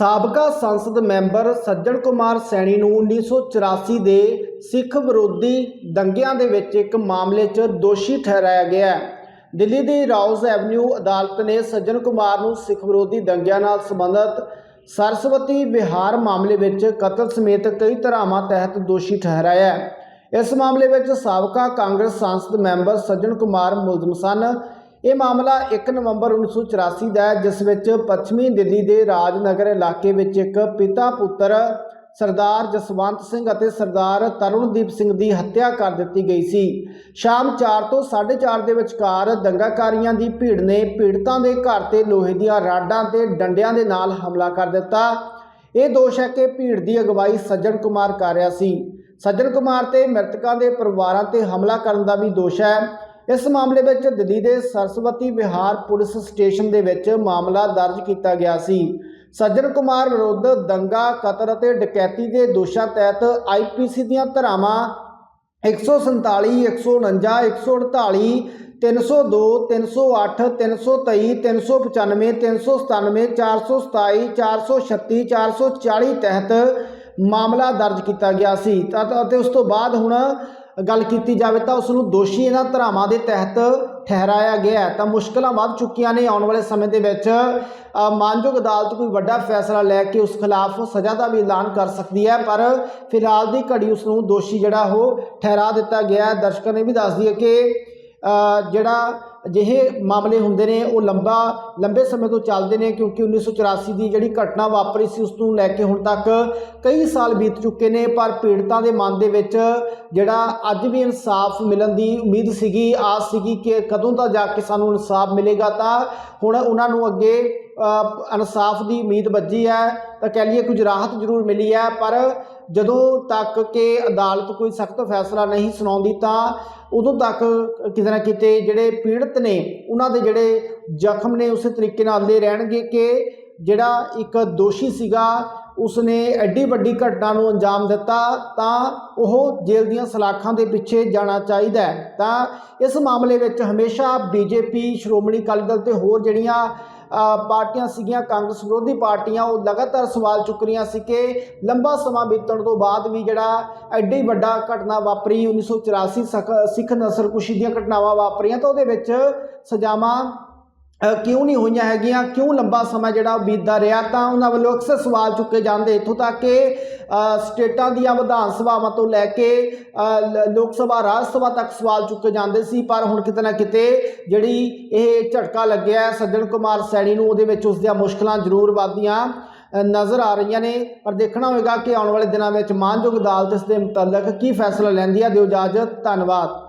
ਸਾਬਕਾ ਸੰਸਦ ਮੈਂਬਰ ਸੱਜਣ ਕੁਮਾਰ ਸੈਣੀ ਨੂੰ 1984 ਦੇ ਸਿੱਖ ਵਿਰੋਧੀ ਦੰਗਿਆਂ ਦੇ ਵਿੱਚ ਇੱਕ ਮਾਮਲੇ 'ਚ ਦੋਸ਼ੀ ਠਹਿਰਾਇਆ ਗਿਆ ਦਿੱਲੀ ਦੀ ਰਾਉਜ਼ ਐਵਨਿਊ ਅਦਾਲਤ ਨੇ ਸੱਜਣ ਕੁਮਾਰ ਨੂੰ ਸਿੱਖ ਵਿਰੋਧੀ ਦੰਗਿਆਂ ਨਾਲ ਸੰਬੰਧਿਤ ਸਰਸਵਤੀ ਵਿਹਾਰ ਮਾਮਲੇ ਵਿੱਚ ਕਤਲ ਸਮੇਤ ਕਈ ਧਾਰਾਵਾਂ ਤਹਿਤ ਦੋਸ਼ੀ ਠਹਿਰਾਇਆ ਇਸ ਮਾਮਲੇ ਵਿੱਚ ਸਾਬਕਾ ਕਾਂਗਰਸ ਸੰਸਦ ਮੈਂਬਰ ਸੱਜਣ ਕੁਮਾਰ ਮੁਲਜ਼ਮ ਸਨ। ਇਹ ਮਾਮਲਾ 1 ਨਵੰਬਰ 1984 ਦਾ ਹੈ, ਜਿਸ ਵਿੱਚ ਪੱਛਮੀ ਦਿੱਲੀ ਦੇ ਰਾਜਨਗਰ ਇਲਾਕੇ ਵਿੱਚ ਇੱਕ ਪਿਤਾ ਪੁੱਤਰ ਸਰਦਾਰ ਜਸਵੰਤ ਸਿੰਘ ਅਤੇ ਸਰਦਾਰ ਤਰੁਣਦੀਪ ਸਿੰਘ ਦੀ ਹੱਤਿਆ ਕਰ ਦਿੱਤੀ ਗਈ ਸੀ। ਸ਼ਾਮ 4 ਤੋਂ 4:30 ਦੇ ਵਿਚਕਾਰ ਦੰਗਾਕਾਰੀਆਂ ਦੀ ਭੀੜ ਨੇ ਪੀੜਤਾਂ ਦੇ ਘਰ ਤੇ ਲੋਹੇ ਦੀਆਂ ਰਾਡਾਂ ਤੇ ਡੰਡਿਆਂ ਦੇ ਨਾਲ ਹਮਲਾ ਕਰ ਦਿੱਤਾ। ਇਹ ਦੋਸ਼ ਹੈ ਕਿ ਭੀੜ ਦੀ ਅਗਵਾਈ ਸੱਜਣ ਕੁਮਾਰ ਕਰ ਰਿਹਾ ਸੀ। ਸੱਜਣ ਕੁਮਾਰ ਤੇ ਮ੍ਰਿਤਕਾਂ ਦੇ ਪਰਿਵਾਰਾਂ ਤੇ ਹਮਲਾ ਕਰਨ ਦਾ ਵੀ ਦੋਸ਼ ਹੈ। ਇਸ ਮਾਮਲੇ ਵਿੱਚ ਦਿੱਲੀ ਦੇ ਸਰਸਵਤੀ ਵਿਹਾਰ ਪੁਲਿਸ ਸਟੇਸ਼ਨ ਦੇ ਵਿੱਚ ਮਾਮਲਾ ਦਰਜ ਕੀਤਾ ਗਿਆ ਸੀ। ਸੱਜਣ ਕੁਮਾਰ ਵਿਰੁੱਧ ਦੰਗਾ, ਕਤਲ ਅਤੇ ਡਕੈਤੀ ਦੇ ਦੋਸ਼ਾਂ ਤਹਿਤ ਆਈਪੀਸੀ ਦੀਆਂ ਧਾਰਾਵਾਂ 147 149 148 302 308 323 395 397 427 436 440 ਤਹਿਤ ਮਾਮਲਾ ਦਰਜ ਕੀਤਾ ਗਿਆ ਸੀ। ਅਤੇ ਉਸ ਤੋਂ ਬਾਅਦ ਹੁਣ ਗੱਲ ਕੀਤੀ ਜਾਵੇ ਤਾਂ ਉਸ ਨੂੰ ਦੋਸ਼ੀ ਇਹਨਾਂ ਧਾਰਾਵਾਂ ਦੇ ਤਹਿਤ ਠਹਿਰਾਇਆ ਗਿਆ ਤਾਂ ਮੁਸ਼ਕਲਾਂ ਵੱਧ ਚੁੱਕੀਆਂ ਨੇ ਆਉਣ ਵਾਲੇ ਸਮੇਂ ਦੇ ਵਿੱਚ। ਮਾਨਯੋਗ ਅਦਾਲਤ ਕੋਈ ਵੱਡਾ ਫੈਸਲਾ ਲੈ ਕੇ ਉਸ ਖਿਲਾਫ ਸਜ਼ਾ ਦਾ ਵੀ ਐਲਾਨ ਕਰ ਸਕਦੀ ਹੈ, ਪਰ ਫਿਲਹਾਲ ਦੀ ਘੜੀ ਉਸ ਨੂੰ ਦੋਸ਼ੀ ਜਿਹੜਾ ਉਹ ਠਹਿਰਾ ਦਿੱਤਾ ਗਿਆ ਦਰਸ਼ਕਾਂ ਨੇ ਵੀ ਦੱਸ ਦਈਏ ਕਿ ਜਿਹੜਾ ਅਜਿਹੇ ਮਾਮਲੇ ਹੁੰਦੇ ਨੇ, ਉਹ ਲੰਬਾ, ਲੰਬੇ ਸਮੇਂ ਤੋਂ ਚੱਲਦੇ ਨੇ ਕਿਉਂਕਿ 1984 ਦੀ ਜਿਹੜੀ ਘਟਨਾ ਵਾਪਰੀ ਸੀ, ਉਸ ਨੂੰ ਲੈ ਕੇ ਹੁਣ ਤੱਕ ਕਈ ਸਾਲ ਬੀਤ ਚੁੱਕੇ ਨੇ, ਪਰ ਪੀੜਤਾਂ ਦੇ ਮਨ ਦੇ ਵਿੱਚ ਜਿਹੜਾ ਅੱਜ ਵੀ ਇਨਸਾਫ ਮਿਲਣ ਦੀ ਉਮੀਦ ਸੀਗੀ, ਆਸ ਸੀਗੀ ਕਿ ਕਦੋਂ ਤਾਂ ਜਾ ਕੇ ਸਾਨੂੰ ਇਨਸਾਫ ਮਿਲੇਗਾ ਤਾਂ ਹੁਣ ਉਹਨਾਂ ਨੂੰ ਅੱਗੇ ਇਨਸਾਫ ਦੀ ਉਮੀਦ ਵੱਜੀ ਹੈ, ਤਾਂ ਕਹਿ ਲਈਏ ਕੁਝ ਰਾਹਤ ਜ਼ਰੂਰ ਮਿਲੀ ਹੈ, ਪਰ ਜਦੋਂ ਤੱਕ ਕਿ ਅਦਾਲਤ ਕੋਈ ਸਖਤ ਫੈਸਲਾ ਨਹੀਂ ਸੁਣਾਉਂਦੀ ਤਾਂ ਉਦੋਂ ਤੱਕ ਕਿਤੇ ਨਾ ਕਿਤੇ ਜਿਹੜੇ ਪੀੜਤ ਨੇ, ਉਹਨਾਂ ਦੇ ਜਿਹੜੇ ਜ਼ਖਮ ਨੇ ਉਸੇ ਤਰੀਕੇ ਨਾਲ ਦੇ ਰਹਿਣਗੇ ਕਿ ਜਿਹੜਾ ਇੱਕ ਦੋਸ਼ੀ ਸੀਗਾ, ਉਸਨੇ ਐਡੀ ਵੱਡੀ ਘਟਨਾ ਨੂੰ ਅੰਜਾਮ ਦਿੱਤਾ ਤਾਂ ਉਹ ਜੇਲ੍ਹ ਦੀਆਂ ਸਲਾਖਾਂ ਦੇ ਪਿੱਛੇ ਜਾਣਾ ਚਾਹੀਦਾ ਤਾਂ ਇਸ ਮਾਮਲੇ ਵਿੱਚ ਹਮੇਸ਼ਾ ਬੀਜੇਪੀ, ਸ਼੍ਰੋਮਣੀ ਅਕਾਲੀ ਦਲ ਤੇ ਹੋਰ ਜਿਹੜੀਆਂ ਪਾਰਟੀਆਂ ਸੀਗੀਆਂ, ਕਾਂਗਰਸ ਵਿਰੋਧੀ ਪਾਰਟੀਆਂ, ਉਹ ਲਗਾਤਾਰ ਸਵਾਲ ਚੁੱਕ ਰਹੀਆਂ ਸੀ ਕਿ ਲੰਬਾ ਸਮਾਂ ਬੀਤਣ ਤੋਂ ਬਾਅਦ ਵੀ ਜਿਹੜਾ ਐਡੀ ਵੱਡਾ ਘਟਨਾ ਵਾਪਰੀ 1984 ਸਖ- ਸਿੱਖ ਨਸਲਕੁਸ਼ੀ ਦੀਆਂ ਘਟਨਾਵਾਂ ਵਾਪਰੀਆਂ, ਤਾਂ ਉਹਦੇ ਵਿੱਚ ਸਜ਼ਾਵਾਂ ਕਿਉਂ ਨਹੀਂ ਹੋਈਆਂ ਹੈਗੀਆਂ? ਕਿਉਂ ਲੰਬਾ ਸਮਾਂ ਜਿਹੜਾ ਉਹ ਬੀਤਦਾ ਰਿਹਾ? ਤਾਂ ਉਹਨਾਂ ਵੱਲੋਂ ਅਕਸਰ ਸਵਾਲ ਚੁੱਕੇ ਜਾਂਦੇ ਇੱਥੋਂ ਤੱਕ ਕਿ ਸਟੇਟਾਂ ਦੀਆਂ ਵਿਧਾਨ ਸਭਾਵਾਂ ਤੋਂ ਲੈ ਕੇ ਲ- ਲੋਕ ਸਭਾ, ਰਾਜ ਸਭਾ ਤੱਕ ਸਵਾਲ ਚੁੱਕੇ ਜਾਂਦੇ ਸੀ, ਪਰ ਹੁਣ ਕਿਤੇ ਨਾ ਕਿਤੇ ਜਿਹੜੀ ਇਹ ਝਟਕਾ ਲੱਗਿਆ, ਸੱਜਣ ਕੁਮਾਰ ਸੈਣੀ ਨੂੰ ਉਹਦੇ ਵਿੱਚ ਉਸ ਦੀਆਂ ਮੁਸ਼ਕਲਾਂ ਜ਼ਰੂਰ ਵੱਧਦੀਆਂ ਨਜ਼ਰ ਆ ਰਹੀਆਂ ਨੇ। ਪਰ ਦੇਖਣਾ ਹੋਵੇਗਾ ਕਿ ਆਉਣ ਵਾਲੇ ਦਿਨਾਂ ਵਿੱਚ ਮਾਨਯੋਗ ਅਦਾਲਤ ਇਸ ਦੇ ਮੁਤਲਕ ਕੀ ਫੈਸਲਾ ਲੈਂਦੀ ਹੈ ਦਿਓ ਇਜਾਜ਼ਤ, ਧੰਨਵਾਦ।